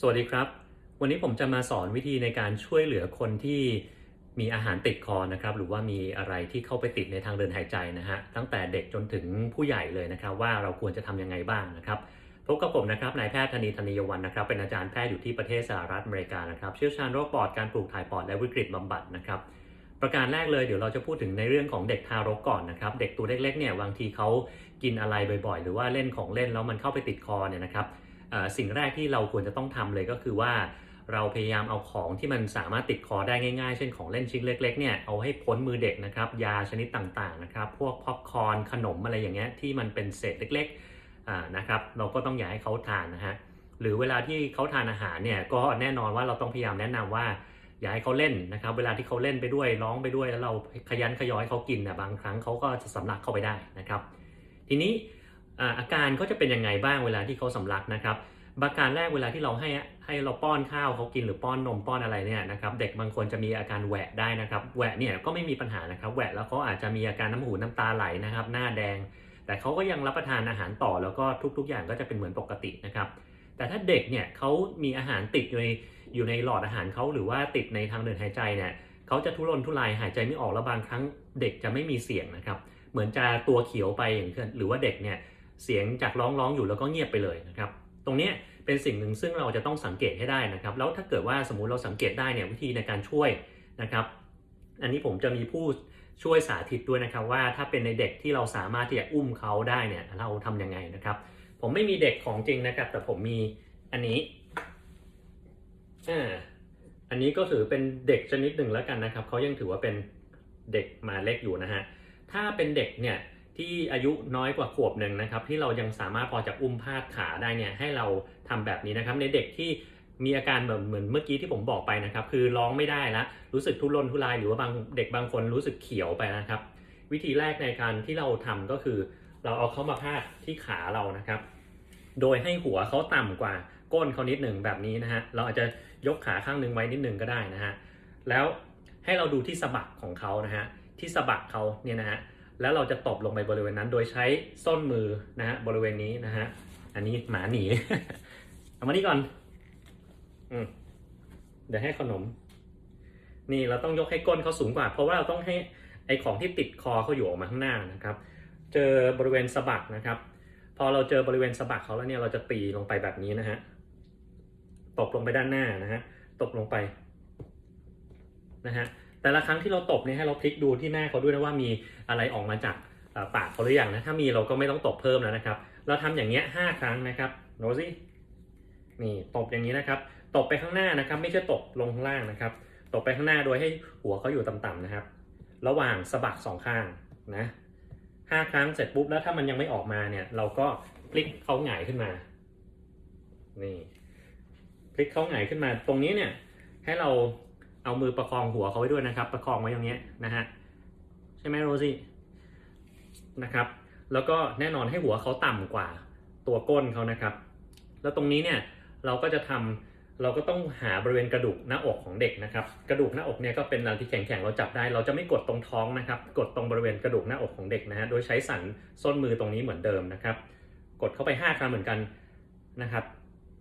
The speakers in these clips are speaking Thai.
สวัสดีครับ วันนี้ผมจะมาสอนวิธีในการช่วยเหลือคนที่มีอาหารติดคอนะครับ หรือว่ามีอะไรที่เข้าไปติดในทางเดินหายใจนะฮะตั้งแต่เด็กจนถึงผู้ใหญ่เลยนะครับ ว่าเราควรจะทำยังไงบ้างนะครับพบกับผมนะครับนายแพทย์ธนีธนียวันนะครับ เป็นอาจารย์แพทย์อยู่ที่ประเทศสหรัฐอเมริกานะครับ เชี่ยวชาญโรคปอดการปลูกถ่ายปอดและวิกฤตบำบัดนะครับ ประการแรกเลยเดี๋ยวเราจะพูดถึงในเรื่องของเด็กทารกก่อนนะครับ เด็กตัวเล็กๆเนี่ยบางทีเขากินอะไรบ่อยๆ หรือว่าเล่นของเล่นแล้วมันเข้าไปติดคอเนี่ยนะครับ สิ่งแรกที่เราควรจะต้องทำเลยก็คือว่าเราพยายามเอาของที่มันสามารถติดคอได้ง่ายๆ เช่นของเล่นชิ้นเล็กๆ เนี่ยเอาให้พ้นมือเด็กนะครับ ยาชนิดต่างๆ นะครับ พวกพ็อปคอร์นขนมอะไรอย่างเงี้ยที่มันเป็นเศษเล็กๆนะครับ เราก็ต้องอย่าให้เขาทานนะฮะ หรือเวลาที่เขาทานอาหารเนี่ยก็แน่นอนว่าเราต้องพยายามแนะนำว่า อย่าให้เขาเล่นนะครับ เวลาที่เขาเล่นไปด้วยร้องไปด้วยแล้วเราขยันขยอให้เขากินนะบางครั้งเขาก็จะสำลักเข้าไปได้นะครับ ทีนี้ อาอาการเขาจะเป็นยังไงบ้างเวลาที่เขาสำลักนะครับอาการแรกเวลาที่เราให้ให้เราป้อนข้าวเขากินหรือป้อนนมป้อนอะไรเนี่ยนะครับเด็กบางคนจะมีอาการแหวะได้นะครับแหวะเนี่ยก็ไม่มีปัญหานะครับแหวะแล้วเขาอาจจะมีอาการน้ำหูน้ำตาไหลนะครับหน้าแดง แต่เขาก็ยังรับประทานอาหารต่อแล้วก็ทุก ๆ อย่างก็จะเป็นเหมือนปกตินะครับแต่ถ้าเด็กเนี่ยเขามีอาหารติดอยู่ในอยู่ในหลอดอาหารเขาหรือว่าติดในทางเดินหายใจเนี่ยเขาจะทุรนทุรายหายใจไม่ออกแล้วบางครั้งเด็กจะไม่มีเสียงนะครับเหมือนจะตัวเขียวไปอย่างเช่นหรือว่าเด็กเนี่ย เสียงจากร้องร้องอยู่แล้วก็เงียบไปเลยนะครับ ตรงนี้เป็นสิ่งหนึ่งซึ่งเราจะต้องสังเกตให้ได้นะครับ แล้วถ้าเกิดว่าสมมุติเราสังเกตได้เนี่ยวิธีในการช่วยนะครับ อันนี้ผมจะมีผู้ช่วยสาธิตด้วยนะครับว่าถ้าเป็นในเด็กที่เราสามารถที่จะอุ้มเขาได้เนี่ยเราทำยังไงนะครับ ผมไม่มีเด็กของจริงนะครับ แต่ผมมีอันนี้อ่าอันนี้ก็ถือเป็นเด็กชนิดหนึ่งแล้วกันนะครับเขายังถือว่าเป็นเด็กมาเล็กอยู่นะฮะถ้าเป็นเด็กเนี่ย ที่อายุน้อยกว่าขวบหนึ่งนะครับ ที่เรายังสามารถพอจะอุ้มพาดขาได้เนี่ยให้เราทำแบบนี้นะครับ ในเด็กที่มีอาการแบบเหมือนเมื่อกี้ที่ผมบอกไปนะครับ คือร้องไม่ได้ล้วรู้สึกทุรนทุรายหรือว่าบางเด็กบางคนรู้สึกเขียวไปนะครับ วิธีแรกในการที่เราทำก็คือ เราเอาเขามาพาดที่ขาเรานะครับ โดยให้หัวเขาต่ำกว่าก้นเขานิดหนึ่งแบบนี้นะฮะเราอาจจะยกขาข้างหนึ่งไว้นิดหนึ่งก็ได้นะฮะแล้วให้เราดูที่สะบักของเขานะฮะที่สะบักเขาเนี่ยนะฮะ แล้วเราจะตบลงไปบริเวณนั้น โดยใช้ส้นมือนะฮะบริเวณนี้นะฮะอันนี้หมาหนี เอามานี่ก่อนอืมเดี๋ยวให้ขนม นี่เราต้องยกให้ก้นเขาสูงกว่า เพราะว่าเราต้องให้ไอของที่ติดคอเขาอยู่ออกมาข้างหน้านะครับ เจอบริเวณสะบักนะครับ พอเราเจอบริเวณสะบักเขาแล้วเนี่ยเราจะตีลงไปแบบนี้นะฮะตบลงไปด้านหน้านะฮะตบลงไปนะฮะ แต่ละครั้งที่เราตบเนี่ยให้เราพลิกดูที่หน้าเขาด้วยนะว่ามีอะไรออกมาจากปากเขาหรือยังนะถ้ามีเราก็ไม่ต้องตบเพิ่มแล้วนะครับ เราทำอย่างเงี้ยห้าครั้งนะครับโนซี่นี่ตบอย่างนี้นะครับ ตบไปข้างหน้านะครับ ไม่ใช่ตบลงข้างล่างนะครับ ตบไปข้างหน้าโดยให้หัวเขาอยู่ต่ำๆนะครับ ระหว่างสะบักสองข้างนะห้าครั้งเสร็จปุ๊บแล้วถ้ามันยังไม่ออกมาเนี่ยเราก็พลิกเขาหงายขึ้นมา นี่พลิกเขาหงายขึ้นมาตรงนี้เนี่ยให้เรา เอามือประคองหัวเขาไว้ด้วยนะครับ ประคองไว้ตรงเนี้ยนะฮะใช่ไหมโรซี่นะครับแล้วก็แน่นอนให้หัวเขาต่ำกว่าตัวก้นเขานะครับ แล้วตรงนี้เนี่ยเราก็จะทำเราก็ต้องหาบริเวณกระดูกหน้าอกของเด็กนะครับ กระดูกหน้าอกเนี่ยก็เป็นอะไรที่แข็งๆเราจับได้ เราจะไม่กดตรงท้องนะครับ กดตรงบริเวณกระดูกหน้าอกของเด็กนะฮะโดยใช้สันส้นมือตรงนี้เหมือนเดิมนะครับ กดเข้าไปห้าครั้งเหมือนกันนะครับ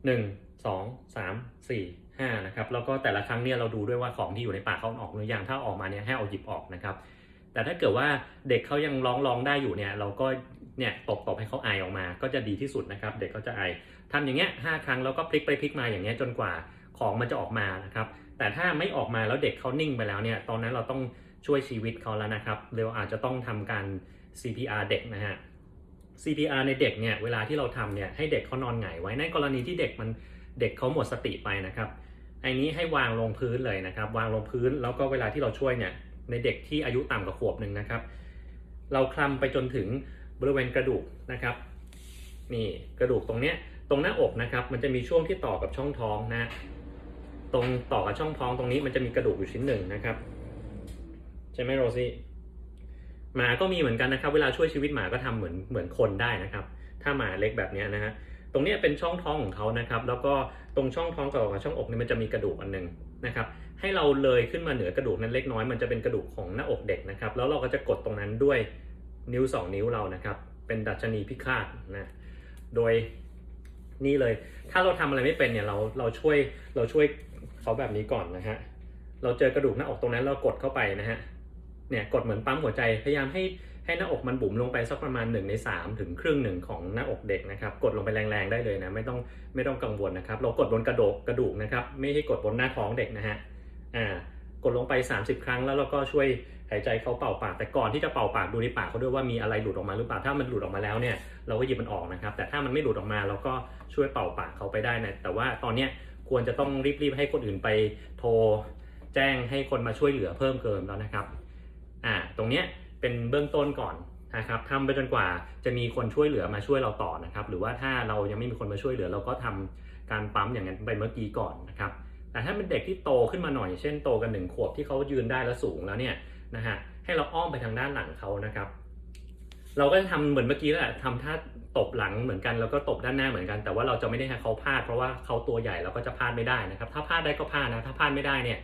หนึ่งส ห้านะครับแล้วก็แต่ละครั้งเนี่ยเราดูด้วยว่าของที่อยู่ในปากเขาออกหรือยังถ้าออกมาเนี่ยให้เอาหยิบออกนะครับแต่ถ้าเกิดว่าเด็กเขายังร้องร้องได้อยู่เนี่ยเราก็เนี่ยตบตบให้เขาไอออกมา ก็จะดีที่สุดนะครับ เด็กเขาจะไอทำอย่างเงี้ยห้าครั้งแล้วก็พลิกไปพลิกมาอย่างเงี้ยจนกว่าของมันจะออกมานะครับแต่ถ้าไม่ออกมาแล้วเด็กเขานิ่งไปแล้วเนี่ยตอนนั้นเราต้องช่วยชีวิตเขาแล้วนะครับเราอาจจะต้องทำการ CPR เด็กนะฮะ CPR ในเด็กเนี่ยเวลาที่เราทำเนี่ยให้เด็กเขานอนหงายไว้ในกรณีที่เด็กมันเด็กเขาหมดสติไปนะครับ อ้นี้ให้วางลงพื้นเลยนะครับ วางลงพื้นแล้วก็เวลาที่เราช่วยเนี่ยในเด็กที่อายุต่ำกว่าขวบหนึ่งนะครับ เราคลำไปจนถึงบริเวณกระดูกนะครับ นี่กระดูกตรงเนี้ยตรงหน้าอกนะครับ มันจะมีช่วงที่ต่อกับช่องท้องนะตรงต่อกับช่องท้องตรงนี้มันจะมีกระดูกอยู่ชิ้นหนึ่งนะครับใช่ไหมโรซี่หมาก็มีเหมือนกันนะครับ เวลาช่วยชีวิตหมาก็ทำเหมือนเหมือนคนได้นะครับ ถ้าหมาเล็กแบบนี้นะฮะ ตรงนี้เป็นช่องท้องของเขานะครับ แล้วก็ตรงช่องท้องกับช่องอกเนี่ยมันจะมีกระดูกอันหนึงนะครับ ให้เราเลยขึ้นมาเหนือกระดูกนั้นเล็กน้อย มันจะเป็นกระดูกของหน้าอกเด็กนะครับ แล้วเราก็จะกดตรงนั้นด้วยนิ้วสองนิ้วเรานะครับ เป็นดัชนีพิฆาตนะ โดยนี่เลย ถ้าเราทำอะไรไม่เป็นเนี่ย เราเราช่วยเราช่วยเขาแบบนี้ก่อนนะฮะ เราเจอกระดูกหน้าอกตรงนั้นเรากดเข้าไปนะฮะ เนี่ยกดเหมือนปั๊มหัวใจ พยายามให้ ให้หน้าอกมันบุ๋มลงไปสักประมาณ1ใน3 ถึงครึ่งหนึ่งของหน้าอกเด็กนะครับกดลงไปแรงๆได้เลยนะไม่ต้องไม่ต้องกังวลนะครับ เรากดบนกระดูกกระดูกนะครับไม่ใช่กดบนหน้าท้องเด็กนะฮะอ่ากดลงไป 30 ครั้งแล้วเราก็ช่วยหายใจเขาเป่าปาก แต่ก่อนที่จะเป่าปากดูในปากเขาด้วยว่ามีอะไรหลุดออกมาหรือเปล่าถ้ามันหลุดออกมาแล้วเนี่ยเราก็หยิบมันออกนะครับ แต่ถ้ามันไม่หลุดออกมาเราก็ช่วยเป่าปากเขาไปได้นะแต่ว่าตอนเนี้ยควรจะต้องรีบๆให้คนอื่นไปโทร แจ้งให้คนมาช่วยเหลือเพิ่มเกินแล้วนะครับอ่าตรงเนี้ย เป็นเบื้องต้นก่อนนะครับทำไปจนกว่าจะมีคนช่วยเหลือมาช่วยเราต่อนะครับ หรือว่าถ้าเรายังไม่มีคนมาช่วยเหลือ เราก็ทำการปั๊มอย่างนั้นไปเมื่อกี้ก่อนนะครับ แต่ถ้าเป็นเด็กที่โตขึ้นมาหน่อย เช่นโตกันหนึ่งขวบที่เขายืนได้แล้วสูงแล้วเนี่ยนะฮะให้เราอ้อมไปทางด้านหลังเขานะครับ เราก็จะทำเหมือนเมื่อกี้แหละทำท่าตบหลังเหมือนกันแล้วก็ตบด้านหน้าเหมือนกัน แต่ว่าเราจะไม่ได้ให้เขาพลาดเพราะว่าเขาตัวใหญ่เราก็จะพลาดไม่ได้นะครับ ถ้าพลาดได้ก็พลาดนะถ้าพลาดไม่ได้เนี่ย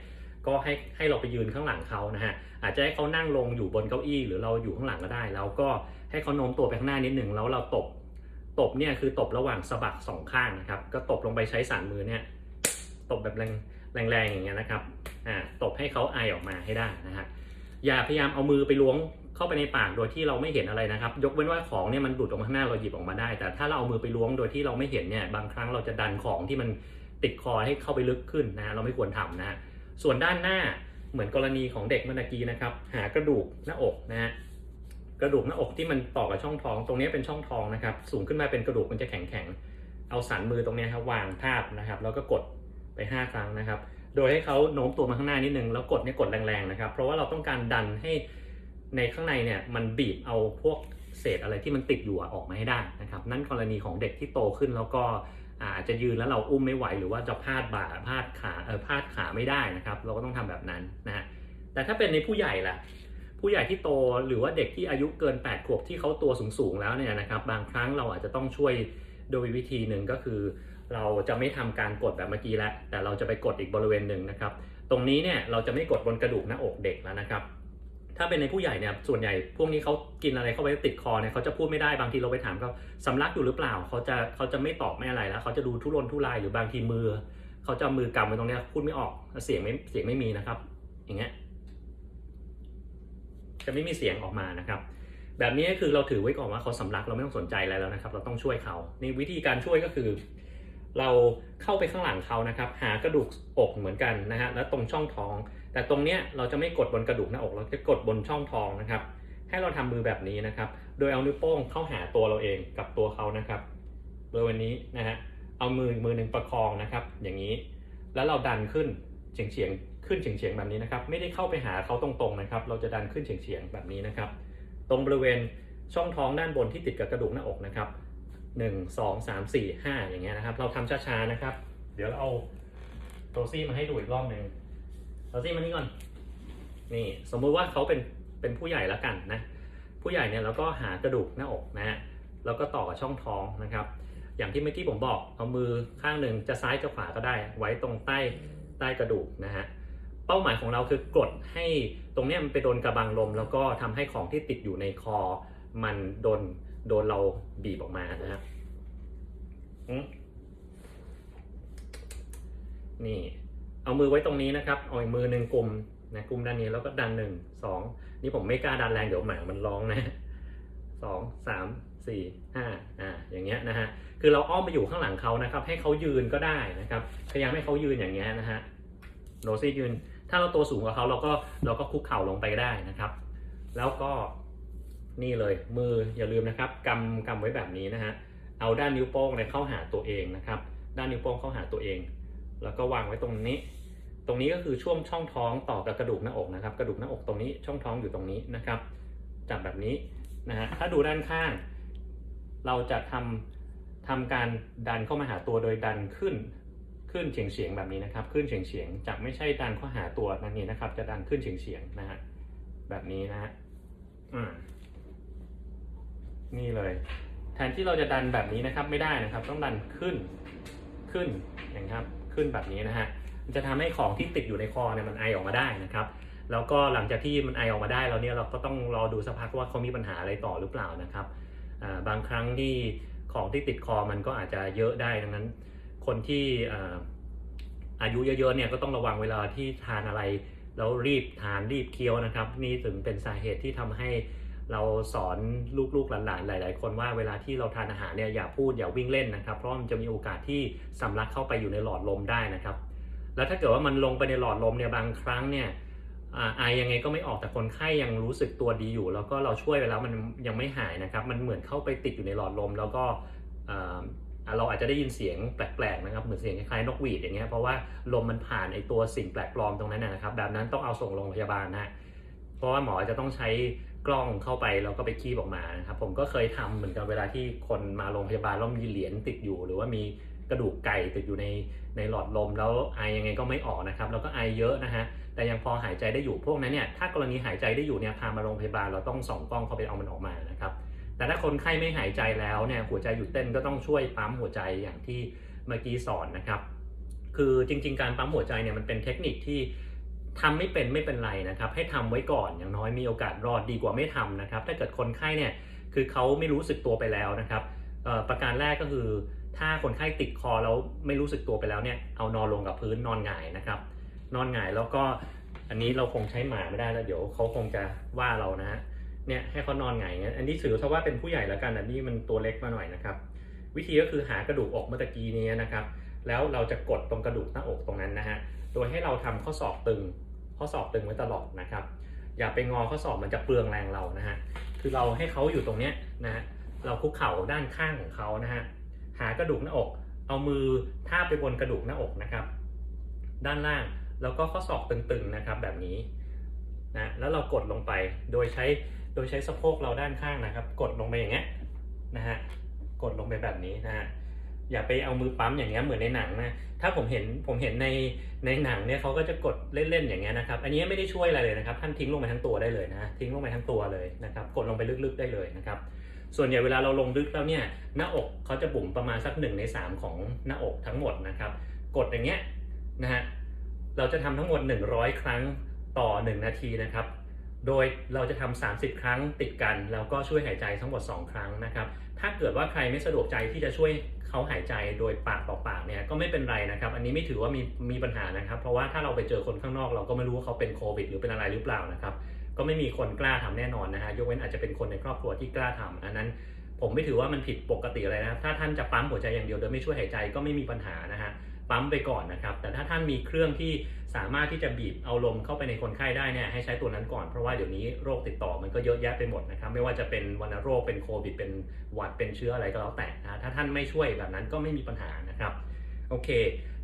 ก็ให้ให้เราไปยืนข้างหลังเขานะฮะอาจจะให้เขานั่งลงอยู่บนเก้าอี้หรือเราอยู่ข้างหลังก็ได้ แล้วก็ให้เขาโน้มตัวไปข้างหน้านิดหนึ่งแล้วเราตบตบเนี่ยคือตบระหว่างสะบักสองข้างนะครับก็ตบลงไปใช้สานมือเนี่ยตบแบบแรงแรงๆอย่างเงี้ยนะครับอ่าตบให้เขาไอออกมาให้ได้นะฮะอย่าพยายามเอามือไปล้วงเข้าไปในปากโดยที่เราไม่เห็นอะไรนะครับ ยกเว้นว่าของเนี่ยมันหลุดออกมาข้างหน้าเราหยิบออกมาได้ แต่ถ้าเราเอามือไปล้วงโดยที่เราไม่เห็นเนี่ยบางครั้งเราจะดันของที่มันติดคอให้เข้าไปลึกขึ้นนะเราไม่ควรทำนะ ส่วนด้านหน้าเหมือนกรณีของเด็กเมื่อกี้นะครับ หากระดูกหน้าอกนะฮะกระดูกหน้าอกที่มันต่อกับช่องท้อง ตรงนี้เป็นช่องท้องนะครับ สูงขึ้นมาเป็นกระดูกมันจะแข็งแข็งเอาสันมือตรงนี้ครับวางทาบนะครับ แล้วก็กดไป 5 ครั้งนะครับ โดยให้เขาโน้มตัวมาข้างหน้านิดนึงแล้วกดเนี่ยกดแรงๆนะครับ เพราะว่าเราต้องการดันให้ในข้างในเนี่ยมันบีบเอาพวกเศษอะไรที่มันติดอยู่ออกมาให้ได้นะครับ นั่นกรณีของเด็กที่โตขึ้นแล้วก็ อาจจะยืนแล้วเราอุ้มไม่ไหวหรือว่าจะพาดบ่าพาดขาเออพาดขาไม่ได้นะครับ เราก็ต้องทำแบบนั้นนะฮะแต่ถ้าเป็นในผู้ใหญ่ล่ะ ผู้ใหญ่ที่โตหรือว่าเด็กที่อายุเกิน 8 ขวบที่เขาตัวสูงๆแล้วเนี่ยนะครับ บางครั้งเราอาจจะต้องช่วยโดยวิธีหนึ่งก็คือ เราจะไม่ทำการกดแบบเมื่อกี้แล้วแต่เราจะไปกดอีกบริเวณหนึ่งนะครับ ตรงนี้เนี่ยเราจะไม่กดบนกระดูกหน้าอกเด็กแล้วนะครับ ถ้าเป็นในผู้ใหญ่เนี่ยส่วนใหญ่พวกนี้เขากินอะไรเข้าไปติดคอเนี่ยเขาจะพูดไม่ได้บางทีเราไปถามเขาสำลักอยู่หรือเปล่าเขาจะเขาจะไม่ตอบไม่อะไรแล้วเขาจะดูทุรนทุรายหรือบางทีมือเขาจะมือกำไว้ตรงเนี้ยพูดไม่ออกเสียงไม่เสียงไม่มีนะครับ อย่างเงี้ยจะไม่มีเสียงออกมานะครับ แบบนี้คือเราถือไว้ก่อนว่าเขาสำลักเราไม่ต้องสนใจอะไรแล้วนะครับ เราต้องช่วยเขาในวิธีการช่วยก็คือ เราเข้าไปข้างหลังเขานะครับหากระดูกอกเหมือนกันนะฮะแล้วตรงช่องท้อง แต่ตรงเนี้ยเราจะไม่กดบนกระดูกหน้าอกเราจะกดบนช่องท้องนะครับ ให้เราทำมือแบบนี้นะครับ โดยเอานิ้วโป้งเข้าหาตัวเราเองกับตัวเขานะครับบริเวณนี้นะฮะเอามือมือหนึ่งประคองนะครับ อย่างนี้ แล้วเราดันขึ้นเฉียงเฉียงๆขึ้นเฉียงเฉียงๆแบบนี้นะครับ ไม่ได้เข้าไปหาเขาตรงๆนะครับ เราจะดันขึ้นเฉียงเฉียงๆแบบนี้นะครับ ตรงบริเวณช่องท้องด้านบนที่ติดกับกระดูกหน้าอกนะครับ หนึ่งสองสามสี่ห้าอย่างเงี้ยนะครับ เราทำช้าๆนะครับ เดี๋ยวเราเอาโรซี่มาให้ดูอีกรอบหนึ่งโรซี่มานี่ก่อน นี่สมมุติว่าเขาเป็นเป็นผู้ใหญ่แล้วกันนะ ผู้ใหญ่เนี่ยเราก็หากระดูกหน้าอกนะฮะแล้วก็ต่อกับช่องท้องนะครับ อย่างที่เมื่อกี้ผมบอกเอามือข้างหนึ่งจะซ้ายจะขวาก็ได้ ไว้ตรงใต้ใต้กระดูกนะฮะเป้าหมายของเราคือกดให้ตรงนี้มันไปโดนกระบังลม แล้วก็ทำให้ของที่ติดอยู่ในคอ มันโดน โดนเราบีบออกมานะฮะอืมนี่ เอามือไว้ตรงนี้นะครับ เอาอีกมือหนึ่งกลุ่มนะกลุ่มด้านนี้แล้วก็ดันหนึ่งสองนี่ผมไม่กล้าดันแรงเดี๋ยวหมามันร้องนะสองสามสี่ห้าอ่าอย่างเงี้ยนะฮะคือเราอ้อมไปอยู่ข้างหลังเขานะครับ ให้เขายืนก็ได้นะครับพยายามให้เขายืนอย่างเงี้ยนะฮะโรซี่ยืน ถ้าเราตัวสูงกว่าเขาเราก็เราก็คุกเข่าลงไปได้นะครับ แล้วก็ นี่เลยมืออย่าลืมนะครับกำกำไว้แบบนี้นะฮะเอาด้านนิ้วโป้งเนี่ยเข้าหาตัวเองนะครับ ด้านนิ้วโป้งเข้าหาตัวเอง แล้วก็วางไว้ตรงนี้ ตรงนี้ก็คือช่วงช่องท้องต่อกับกระดูกหน้าอกนะครับ กระดูกหน้าอกตรงนี้ช่องท้องอยู่ตรงนี้นะครับ จับแบบนี้นะฮะถ้าดูด้านข้าง เราจะทำทำการดันเข้ามาหาตัวโดยดันขึ้นขึ้นเฉียงเฉียงแบบนี้นะครับ ขึ้นเฉียงเฉียงจะไม่ใช่ดันเข้าหาตัวนั่นนี่นะครับ จะดันขึ้นเฉียงเฉียงนะฮะแบบนี้นะฮะอืม นี่เลย แทนที่เราจะดันแบบนี้นะครับไม่ได้นะครับ ต้องดันขึ้นขึ้นอย่างครับขึ้นแบบนี้นะฮะมันจะทำให้ของที่ติดอยู่ในคอเนี่ยมันไอออกมาได้นะครับ แล้วก็หลังจากที่มันไอออกมาได้แล้วเนี่ยเราก็ต้องรอดูสักพักว่าเขามีปัญหาอะไรต่อหรือเปล่านะครับบางครั้งที่ของที่ติดคอมันก็อาจจะเยอะได้ดังนั้น คนที่อายุเยอะๆเนี่ยก็ต้องระวังเวลาที่ทานอะไร แล้วรีบทานรีบเคี้ยวนะครับ นี่ถึงเป็นสาเหตุที่ทำให้ เราสอนลูกๆหลานๆหลาย ๆ คนว่าเวลาที่เราทานอาหารเนี่ยอย่าพูดอย่าวิ่งเล่นนะครับ เพราะมันจะมีโอกาสที่สำลักเข้าไปอยู่ในหลอดลมได้นะครับ แล้วถ้าเกิดว่ามันลงไปในหลอดลมเนี่ยบางครั้งเนี่ยอาไอยังไงก็ไม่ออกแต่คนไข้ยังรู้สึกตัวดีอยู่ แล้วก็เราช่วยไปแล้วมันยังไม่หายนะครับ มันเหมือนเข้าไปติดอยู่ในหลอดลม แล้วก็เราอาจจะได้ยินเสียงแปลกๆนะครับเหมือนเสียงคล้ายๆนกหวีดอย่างเงี้ยเพราะว่าลมมันผ่านไอตัวสิ่งแปลกปลอมตรงนั้นนะนะครับ แบบนั้นต้องเอาส่งโรงพยาบาลนะเพราะว่าหมอจะต้องใช้ กล้องเข้าไปแล้วก็ไปคีบออกมานะครับผมก็เคยทำเหมือนกันเวลาที่คนมาโรงพยาบาลแล้วมีเหรียญติดอยู่ หรือว่ามีกระดูกไก่ติดอยู่ในในหลอดลม แล้วไอยังไงก็ไม่ออกนะครับแล้วก็ไอเยอะนะฮะแต่ยังพอหายใจได้อยู่พวกนั้นเนี่ยถ้ากรณีหายใจได้อยู่เนี่ยพามาโรงพยาบาลเราต้องส่องกล้องเข้าไปเอามันออกมานะครับแต่ถ้าคนไข้ไม่หายใจแล้วเนี่ยหัวใจหยุดเต้นก็ต้องช่วยปั๊มหัวใจอย่างที่เมื่อกี้สอนนะครับ คือจริง ๆ การปั๊มหัวใจเนี่ยมันเป็นเทคนิคที่ ทำไม่เป็นไม่เป็นไรนะครับ ให้ทำไว้ก่อนอย่างน้อยมีโอกาสรอดดีกว่าไม่ทำนะครับ ถ้าเกิดคนไข้เนี่ยคือเขาไม่รู้สึกตัวไปแล้วนะครับอ่อประการแรกก็คือ ถ้าคนไข้ติดคอแล้วไม่รู้สึกตัวไปแล้วเนี่ยเอานอนลงกับพื้นนอนหงายนะครับ นอนหงายแล้วก็อันนี้เราคงใช้หมาไม่ได้แล้วเดี๋ยวเขาคงจะว่าเรานะฮะเนี่ยให้เขานอนหงายอย่างนี้อันนี้ถือซะว่าเป็นผู้ใหญ่แล้วกันอันนี้มันตัวเล็กมาหน่อยนะครับ วิธีก็คือหากระดูกอกเมื่อตะกี้นี้นะครับ แล้วเราจะกดตรงกระดูกหน้าอกตรงนั้นนะฮะ โดยให้เราทำข้อศอกตึง ข้อศอกตึงไว้ตลอดนะครับ อย่าไปงอข้อศอกมันจะเปลืองแรงเรานะฮะ คือเราให้เขาอยู่ตรงเนี้ยนะฮะ เราคุกเข่าด้านข้างของเขานะฮะ หากระดูกหน้าอก เอามือทาบไปบนกระดูกหน้าอกนะครับ ด้านล่าง แล้วก็ข้อศอกตึงๆนะครับแบบนี้นะ แล้วเรากดลงไป โดยใช้ โดยใช้สะโพกเราด้านข้างนะครับ กดลงไปอย่างเงี้ยนะฮะ กดลงไปแบบนี้นะฮะ อย่าไปเอามือปั๊มอย่างเงี้ยเหมือนในหนังนะถ้าผมเห็นผมเห็นในในหนังเนี่ยเขาก็จะกดเล่นๆอย่างเงี้ยนะครับอันนี้ไม่ได้ช่วยอะไรเลยนะครับท่านทิ้งลงไปทั้งตัวได้เลยนะทิ้งลงไปทั้งตัวเลยนะครับกดลงไปลึกๆได้เลยนะครับส่วนใหญ่เวลาเราลงลึกแล้วเนี่ยหน้าอกเขาจะบุ๋มประมาณสักหนึ่งในสามของหน้าอกทั้งหมดนะครับกดอย่างเงี้ยนะฮะเราจะทำทั้งหมด 100 ครั้งต่อ 1 นาทีนะครับ โดยเราจะทำ30 ครั้งติดกัน แล้วก็ช่วยหายใจทั้งหมด 2 ครั้งนะครับ ถ้าเกิดว่าใครไม่สะดวกใจที่จะช่วยเขาหายใจโดยปากต่อปากเนี่ยก็ไม่เป็นไรนะครับ อันนี้ไม่ถือว่ามีมีปัญหานะครับ เพราะว่าถ้าเราไปเจอคนข้างนอกเราก็ไม่รู้ว่าเขาเป็นโควิดหรือเป็นอะไรหรือเปล่านะครับ ก็ไม่มีคนกล้าทำแน่นอนนะฮะยกเว้นอาจจะเป็นคนในครอบครัวที่กล้าทำอันนั้นผมไม่ถือว่ามันผิดปกติอะไรนะถ้าท่านจะปั๊มหัวใจอย่างเดียวโดยไม่ช่วยหายใจก็ไม่มีปัญหานะฮะปั๊มไปก่อนนะครับ แต่ถ้าท่านมีเครื่องที่ สามารถที่จะบีบเอาลมเข้าไปในคนไข้ได้เนี่ยให้ใช้ตัวนั้นก่อนเพราะว่าเดี๋ยวนี้โรคติดต่อมันก็เยอะแยะไปหมดนะครับไม่ว่าจะเป็นวัณโรคเป็นโควิด เป็นหวัดเป็นเชื้ออะไรก็แล้วแต่นะถ้าท่านไม่ช่วยแบบนั้นก็ไม่มีปัญหานะครับโอเค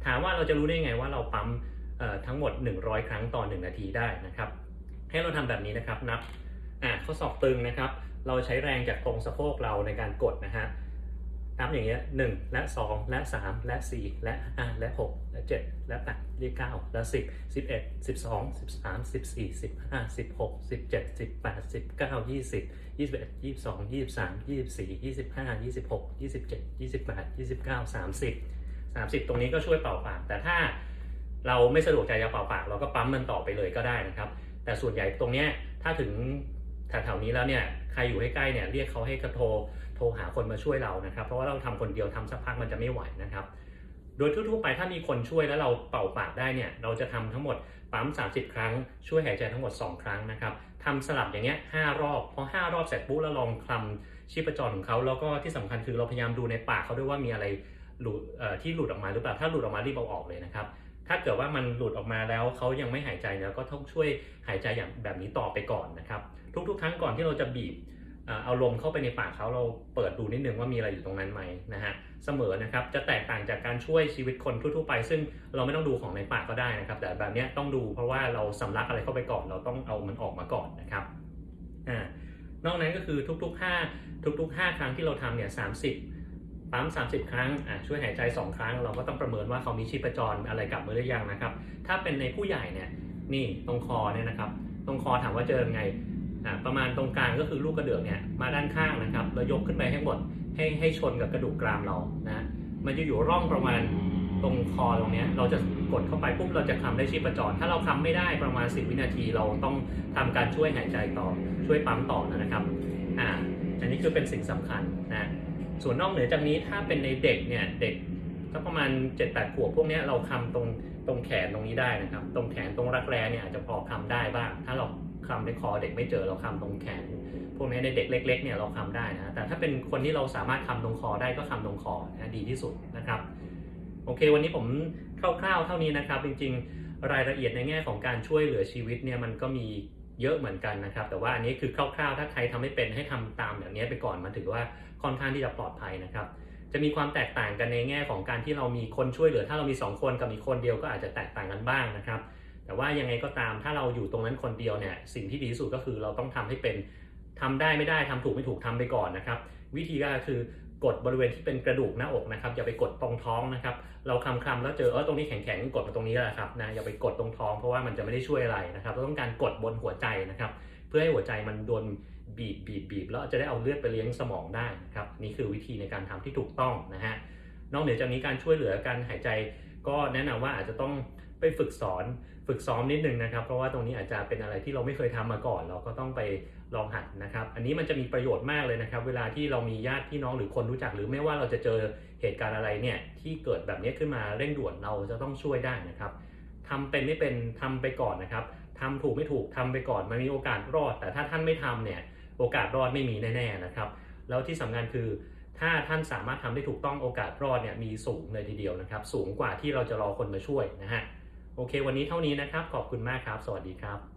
ถามว่าเราจะรู้ได้ไงว่าเราปั๊มทั้งหมด 100 ครั้งต่อ 1 นาทีได้นะครับ ให้เราทำแบบนี้นะครับนับอะข้อศอกตึงนะครับ เราใช้แรงจากตรงสะโพกเราในการกดนะฮะ นับอย่างเงี้ยหนึ่งและสองและสามและสี่และห้าและหกและเจ็ดและแปดและเก้าและสิบสิบเอ็ดสิบสองสิบสามสิบสี่สิบห้าสิบหกสิบเจ็ดสิบแปดสิบเก้ายี่สิบยี่สิบเอ็ดยี่สิบสองยี่สิบสามยี่สิบสี่ยี่สิบห้ายี่สิบหกยี่สิบเจ็ดยี่สิบแปดยี่สิบเก้าสามสิบสามสิบตรงนี้ก็ช่วยเป่าปาก แต่ถ้าเราไม่สะดวกใจจะเป่าปาก เราก็ปั๊มมันต่อไปเลยก็ได้นะครับ แต่ส่วนใหญ่ตรงเนี้ยถ้าถึง แถวๆนี้แล้วเนี่ยใครอยู่ใใกล้ๆเนี่ยเรียกเขาให้กระโทรโทรหาคนมาช่วยเรานะครับ เพราะว่าเราทำคนเดียวทำสักพักมันจะไม่ไหวนะครับ โดยทั่วๆไปถ้ามีคนช่วยแล้วเราเป่าปากได้เนี่ยเราจะทำทั้งหมดปั๊ม 30 ครั้ง ช่วยหายใจทั้งหมด 2 ครั้งนะครับทำสลับอย่างเงี้ย5รอบพอ5 รอบเสร็จปุ๊บแล้วลองคลำชีพจรของเขาแล้วก็ที่สำคัญคือเราพยายามดูในปากเขาด้วยว่ามีอะไรหลุดที่หลุดออกมาหรือเปล่าถ้าหลุดออกมารีบเอาออกเลยนะครับ ถ้าเกิดว่ามันหลุดออกมาแล้วเขายังไม่หายใจเนี่ยก็ต้องช่วยหายใจอย่างแบบนี้ต่อไปก่อนนะครับ ทุกๆ ครั้งก่อนที่เราจะบีบเอาลมเข้าไปในปากเขาเราเปิดดูนิดนึงว่ามีอะไรอยู่ตรงนั้นไหมนะฮะเสมอนะครับจะแตกต่างจากการช่วยชีวิตคนทั่วๆไป ซึ่งเราไม่ต้องดูของในปากก็ได้นะครับ แต่แบบนี้ต้องดูเพราะว่าเราสำลักอะไรเข้าไปก่อน เราต้องเอามันออกมาก่อนนะครับอ่านอกนั้นก็คือทุกๆ 5 ทุกๆ 5 ครั้งที่เราทำเนี่ย30 ปั๊ม 30 ครั้งช่วยหายใจ 2 ครั้ง เราก็ต้องประเมินว่าเขามีชีพจรอะไรกลับมาหรือยังนะครับ ถ้าเป็นในผู้ใหญ่เนี่ยนี่ตรงคอเนี่ยนะครับ ตรงคอถามว่าเจอยังไงประมาณตรงกลางก็คือลูกกระเดือกเนี่ยมาด้านข้างนะครับแล้วยกขึ้นไปให้หมดให้ให้ชนกับกระดูกกรามเรานะมันจะอยู่ร่องประมาณตรงคอตรงเนี้ยเราจะกดเข้าไปปุ๊บเราจะคำได้ชีพจร ถ้าเราคำไม่ได้ประมาณ 10 วินาทีเราต้องทำการช่วยหายใจต่อช่วยปั๊มต่อนะครับอ่าอันนี้คือเป็นสิ่งสำคัญนะ ส่วนนอกเหนือจากนี้ถ้าเป็นในเด็กเนี่ยเด็กสักประมาณ7จ็ดแปดขวบพวกนี้เราคำตรงตรงแขนตรงนี้ได้นะครับ ตรงแขนตรงรักแร้เนี่ยอาจจะพอคำได้บ้าง ถ้าเราคำในคอเด็กไม่เจอเราคำตรงแขน พวกนี้ในเด็กเล็ก ๆเนี่ยเราคำได้นะแต่ถ้าเป็นคนที่เราสามารถคำตรงคอได้ก็คำตรงคอนะดีที่สุดนะครับ โอเค วันนี้ผมคร่าวๆเท่านี้นะครับ จริง ๆ รายละเอียดในแง่ของการช่วยเหลือชีวิตเนี่ยมันก็มีเยอะเหมือนกันนะครับ แต่ว่าอันนี้คือคร่าวๆ ถ้าใครทำไม่เป็นให้ทำตามแบบนี้ไปก่อนมันถือว่า ค่อนข้างที่จะปลอดภัยนะครับ จะมีความแตกต่างกันในแง่ของการที่เรามีคนช่วยเหลือ ถ้าเรามี 2 คนกับมีคนเดียวก็อาจจะแตกต่างกันบ้างนะครับ แต่ว่ายังไงก็ตามถ้าเราอยู่ตรงนั้นคนเดียวเนี่ยสิ่งที่ดีที่สุดก็คือเราต้องทำให้เป็นทำได้ไม่ได้ทำถูกไม่ถูกทำไปก่อนนะครับ วิธีก็คือกดบริเวณที่เป็นกระดูกหน้าอกนะครับ อย่าไปกดตรงท้องนะครับ เราคำคำแล้วเจอเออตรงนี้แข็งๆกดมาตรงนี้แหละครับนะอย่าไปกดตรงท้องเพราะว่ามันจะไม่ได้ช่วยอะไรนะครับเราต้องการกดบนหัวใจนะครับ เพื่อให้หัวใจมันโดน บีบบีบบีบแล้วจะได้เอาเลือดไปเลี้ยงสมองได้นะครับนี่คือวิธีในการทำที่ถูกต้องนะฮะนอกเหนือจากนี้การช่วยเหลือการหายใจก็แนะนำว่าอาจจะต้องไปฝึกสอนฝึกซ้อมนิดนึงนะครับ เพราะว่าตรงนี้อาจจะเป็นอะไรที่เราไม่เคยทำมาก่อน เราก็ต้องไปลองหัดนะครับ อันนี้มันจะมีประโยชน์มากเลยนะครับ เวลาที่เรามีญาติพี่น้องหรือคนรู้จัก หรือไม่ว่าเราจะเจอเหตุการณ์อะไรเนี่ยที่เกิดแบบนี้ขึ้นมาเร่งด่วนเราจะต้องช่วยได้นะครับทำเป็นไม่เป็นทำไปก่อนนะครับทำถูกไม่ถูกทำไปก่อนมันมีโอกาสรอด แต่ถ้าท่านไม่ทำเนี่ย โอกาสรอดไม่มีแน่ๆนะครับ แล้วที่สำคัญคือถ้าท่านสามารถทำได้ถูกต้องโอกาสรอดเนี่ยมีสูงเลยทีเดียวนะครับ สูงกว่าที่เราจะรอคนมาช่วยนะฮะโอเค วันนี้เท่านี้นะครับ ขอบคุณมากครับ สวัสดีครับ